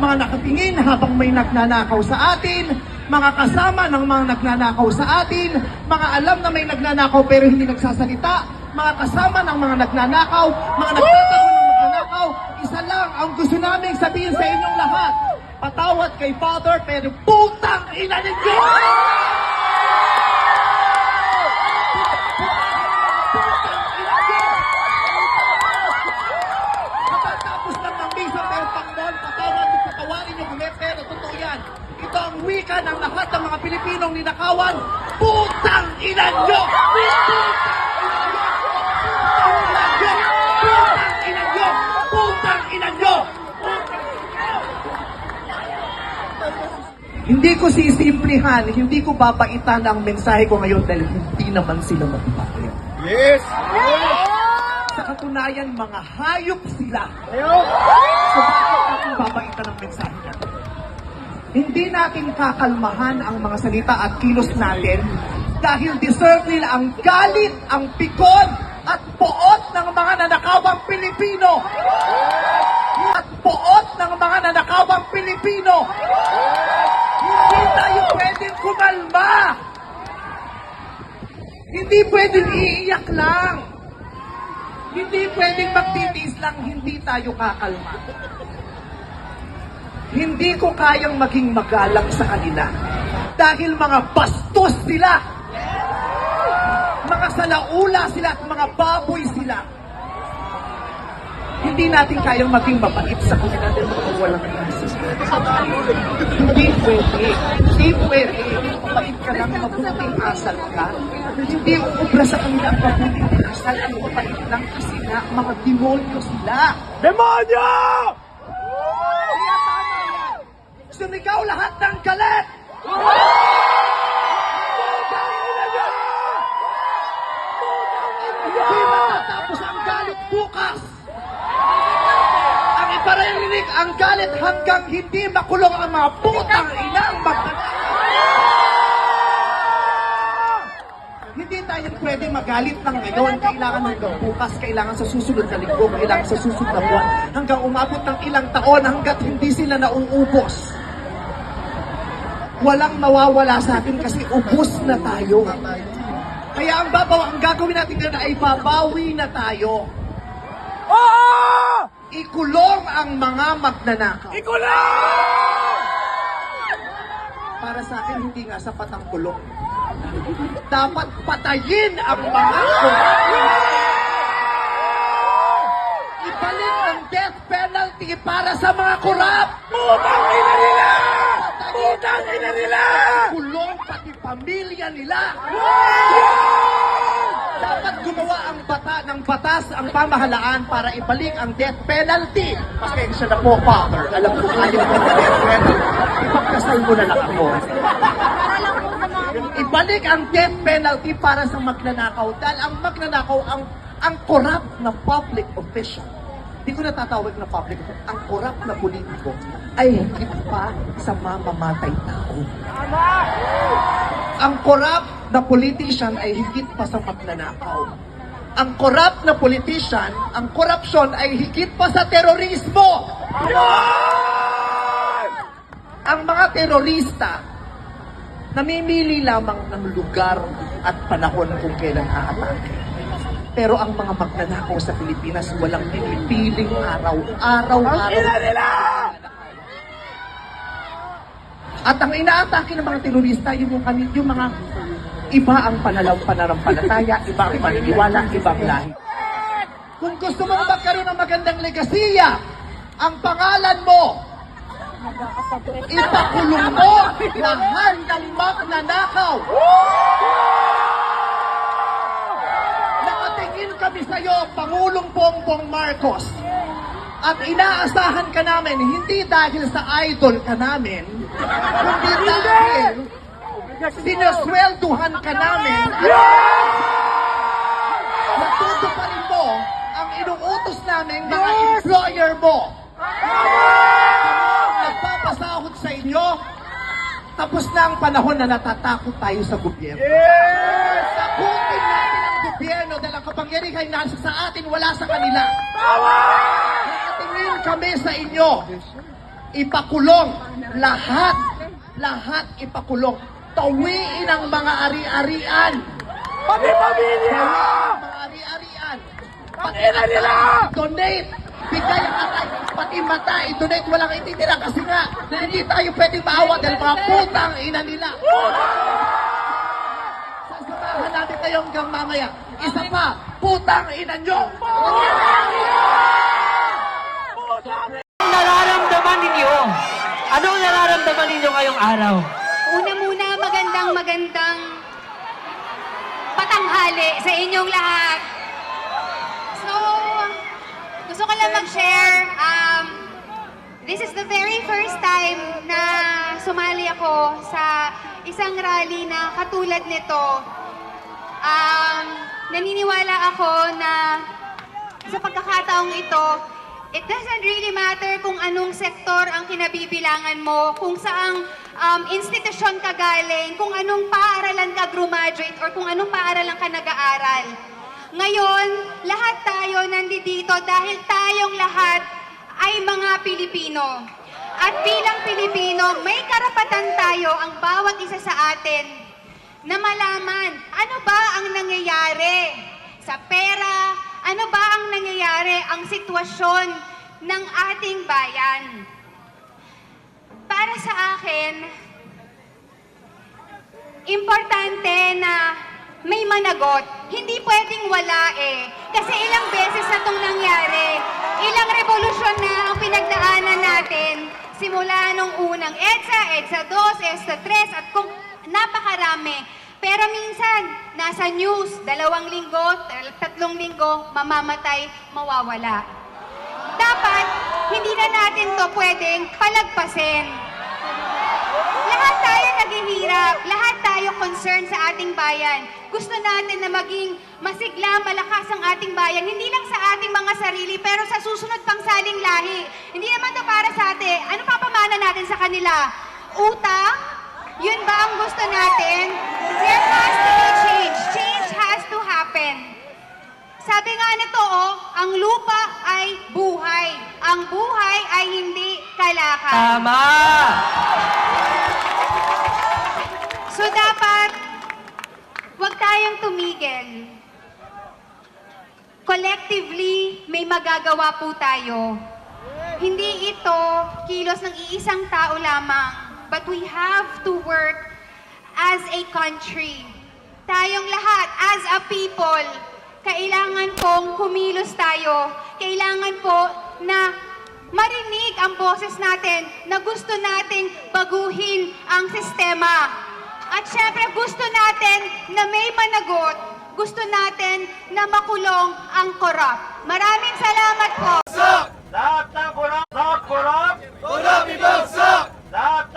mga nakatingin habang may nagnanakaw sa atin, mga kasama ng mga nagnanakaw sa atin, mga alam na may nagnanakaw pero hindi nagsasalita, mga kasama ng mga nagnanakaw, mga nagtatago ng magnanakaw, isa lang ang gusto namin sabihin sa inyong lahat. Patawad kay Father pero putang ina ninyo! Ito ang wika ng lahat ng mga Pilipinong ninakawan. Putang ina niyo! Putang ina niyo! Putang ina niyo! Hindi ko sisimplihan, hindi ko babaitan ang mensahe ko ngayon dahil hindi naman sila magbabago. Yes! Sa katunayan, mga hayop sila. Ayun! So bakit natin babaitan ang mensahe natin? Hindi natin kakalmahan ang mga salita at kilos natin dahil deserve nila ang galit, ang pikon, at poot ng mga nanakawang Pilipino. At poot ng mga nanakawang Pilipino. Hindi tayo pwedeng kumalma. Hindi pwedeng iiyak lang. Hindi pwedeng magtitiis lang, hindi tayo kakalma. Hindi ko kayang maging magalang sa kanila. Dahil mga bastos sila. Mga salaula sila at mga baboy sila. Hindi natin kayang maging mabait sa kanila dahil mga walang klase. Hindi pwede. Hindi pwede. Mabait ka lang, mabuting asal ka. Hindi ubra sa kanila ang mabuting asal. Ang mabait lang kasi nga, mga demonyo sila. Demonyo! Sumigaw lahat ng galit! Hindi matatapos ang galit bukas! Ang iparirinig ang galit hanggang hindi makulong ang mga putang inang magtanakaw! Hindi tayo pwede magalit ng ngayon. Kailangan hanggang bukas, kailangan sa susunod na linggo, kailangan sa susunod na buwan. Hanggang umabot ng ilang taon hanggat hindi sila nauubos. Walang mawawala sa atin kasi ubos na tayo. Kaya ang babaw, ang gagawin natin ngayon ay babawi na tayo. Oo! Ikulong ang mga magnanakaw. Ikulang! Para sa akin, hindi nga sapat ang kulong. Dapat patayin ang mga kulong. Ibalik ang death penalty para sa mga kurap. Putang ina nila! Putang ina nila! Kulong pati pamilya nila. Dapat gumawa ang bata ng batas ang pamahalaan para ibalik ang death penalty. Pasensya na po, Father. Alam ko ayaw mo ng death penalty. Ipagkasal mo na lang ako. Ibalik ang death penalty para sa magnanakaw. Dahil ang magnanakaw, ang ang corrupt na public official, hindi ko natatawag na public ang corrupt na politiko ay higit pa sa mamamatay tao. Ang corrupt na politician ay higit pa sa magnanakaw. Ang corrupt na politician, ang corruption ay higit pa sa terorismo. Ang mga terorista, namimili lamang ng lugar at panahon kung kailan aatake. Pero ang mga magnanakaw sa Pilipinas, walang pinipiling araw, araw-araw. Ina nila! At ang inaatake ng mga terorista, yun yung, kani- yung mga iba ang panalaw pananampalataya, iba ang paniniwala, ibang lahi. Kung gusto mo magkaroon ng magandang legasiya, ang pangalan mo, ipakulong mo lahat ng magnanakaw. Nakatingin kami sa iyo, Pangulong Bongbong Marcos. At inaasahan ka namin, hindi dahil sa idol ka namin, kundi dahil sinaswelduhan ka namin. Natutuparin mo ang inuutos namin mga employer mo. Nagpapasahod sa inyo, tapos na ang panahon na natatakot tayo sa gobyerno. Takutin natin gobyerno dahil ang kapangyarihan nasa sa atin, wala sa kanila. Nakatingin kami sa inyo. ipakulong. Lahat, lahat ipakulong. Tawiin ang mga ari-arian. Pati pamilya! Tawiin ang mga ari-arian. Tangina nila! Donate! Bigay ang atay, pati mata, i-donate, walang ititira kasi nga, hindi tayo pwedeng maawa dahil mga putang ina nila. Sasamahan natin kayo hanggang mamaya. Isa pa, putang ina nyo! nararamdaman ninyo? Anong nararamdaman ninyo ngayong araw? Una muna, magandang magandang patanghali sa inyong lahat. So, gusto ko lang mag-share. Um, this is the very first time na sumali ako sa isang rally na katulad nito. Um, naniniwala ako na sa pagkakataong ito, it doesn't really matter kung anong sektor ang kinabibilangan mo, kung saang um, institusyon ka galing, kung anong paaralan ka graduate, or kung anong paaralan ka nag-aaral. Ngayon, lahat tayo nandito dahil tayong lahat ay mga Pilipino. At bilang Pilipino, may karapatan tayo ang bawat isa sa atin na malaman ano ba ang nangyayari sa pera, ano ba ang nangyayari ang sitwasyon ng ating bayan. Para sa akin, importante na may managot. Hindi pwedeng wala eh. Kasi ilang beses na itong nangyari. Ilang revolusyon na ang pinagdaanan natin. Simula nung unang EDSA, EDSA 2, EDSA 3, at kung napakarami. Pero minsan, nasa news, dalawang linggo, tatlong linggo, mamamatay, mawawala. Dapat, hindi na natin to pwedeng palagpasin. Lahat tayo naghihirap, lahat tayo concerned sa ating bayan. Gusto natin na maging masigla, malakas ang ating bayan, hindi lang sa ating mga sarili, pero sa susunod pang saling lahi. Hindi naman to para sa atin. Ano papamana natin sa kanila? Utang? Yun ba ang gusto natin? There has to be change. Change has to happen. Sabi nga nito, oh, ang lupa ay buhay. Ang buhay ay hindi kalakal. Tama! So dapat, huwag tayong tumigil. Collectively, may magagawa po tayo. Hindi ito kilos ng iisang tao lamang, but we have to work as a country. Tayong lahat, as a people, kailangan pong kumilos tayo. Kailangan po na marinig ang boses natin na gusto nating baguhin ang sistema. At syempre gusto natin na may managot, gusto natin na makulong ang korap. Maraming salamat po. Lahat ng kurap, lahat kurap, kurap ibagsak! Lahat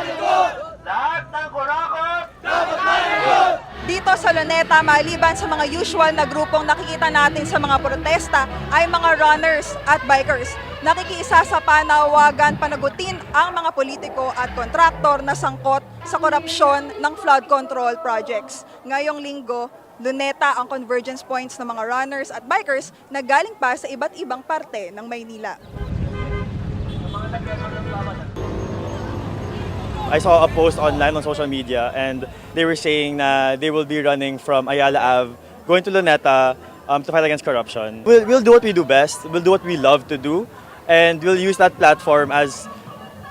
managot! Lahat ng kurakot, dapat managot! Dito sa Luneta, maliban sa mga usual na grupong nakikita natin sa mga protesta, ay mga runners at bikers. Nakikiisa sa panawagan panagutin ang mga politiko at kontraktor na sangkot sa korupsyon ng flood control projects. Ngayong linggo, Luneta ang convergence points ng mga runners at bikers na galing pa sa iba't ibang parte ng Maynila. I saw a post online on social media and they were saying na they will be running from Ayala Ave, going to Luneta um, to fight against corruption. We'll, we'll do what we do best, we'll do what we love to do, and we'll use that platform as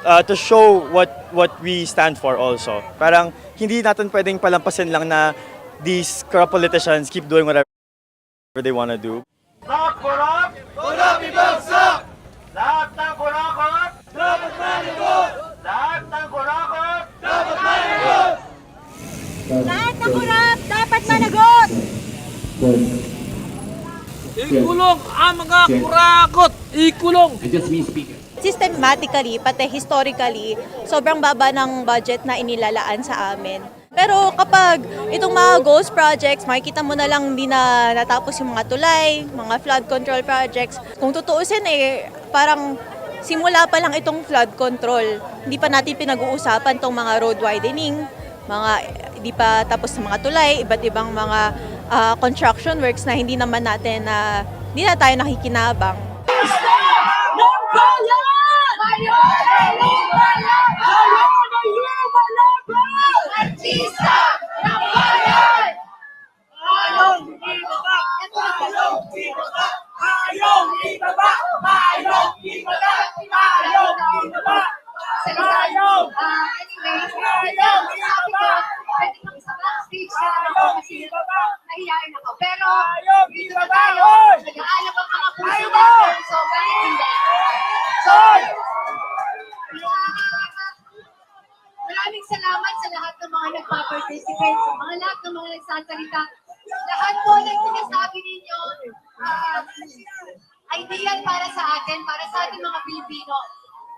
uh, to show what what we stand for also. Parang hindi natin pwedeng palampasin lang na these corrupt politicians keep doing whatever they want to do. Lahat kurap, kurap ibagsak! Ikulong ang mga kurakot! Ikulong! systematically, pati historically, sobrang baba ng budget na inilalaan sa amin. Pero kapag itong mga ghost projects, makikita mo na lang hindi na natapos yung mga tulay, mga flood control projects. Kung tutuusin eh, parang simula pa lang itong flood control. Hindi pa natin pinag-uusapan tong mga road widening, mga hindi pa tapos ng mga tulay, iba't ibang mga ah, construction works na hindi naman natin na hindi na tayo nakikinabang. Mga. Lahat po ng sinasabi ninyo, ah, ideal para sa atin, para sa ating mga Pilipino.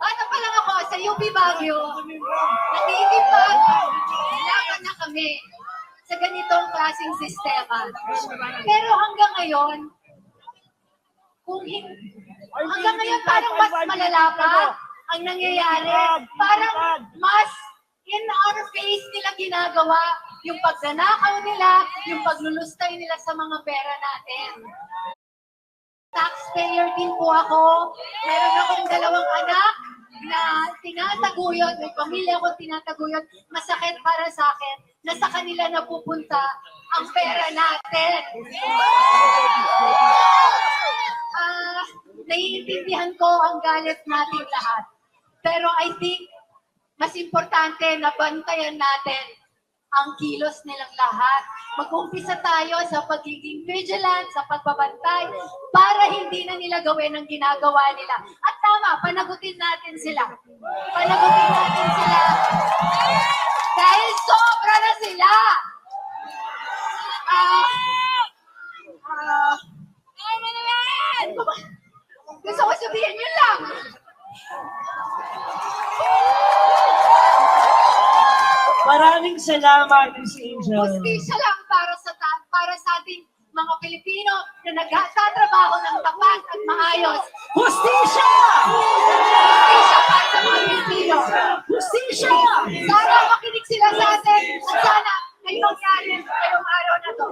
Bata pa lang ako sa UP Baguio, nakikipag laban na kami sa ganitong klaseng sistema. Pero hanggang ngayon, kung hin- hanggang ngayon parang mas malala pa ang nangyayari. Parang mas in our face nila ginagawa yung pagnanakaw nila, yung paglulustay nila sa mga pera natin. Taxpayer din po ako. Meron akong dalawang anak na tinataguyod, may pamilya ko tinataguyod. Masakit para sa akin na sa kanila napupunta ang pera natin. Ah, naiintindihan ko ang galit nating lahat. Pero I think mas importante na bantayan natin ang kilos nilang lahat. Mag-umpisa tayo sa pagiging vigilant, sa pagbabantay, para hindi na nila gawin ang ginagawa nila. At tama, panagutin natin sila. Panagutin natin sila. Dahil sobra na sila. Ah, ah, gusto ko sabihin yun lang. Maraming salamat, Miss Angel. Justisya lang para sa ta- para sa ating mga Pilipino na nagtatrabaho ng tapat at maayos. Justisya! Justisya para sa mga Pilipino. Justisya! Sana makinig sila sa atin at sana may mangyari ngayong araw na to.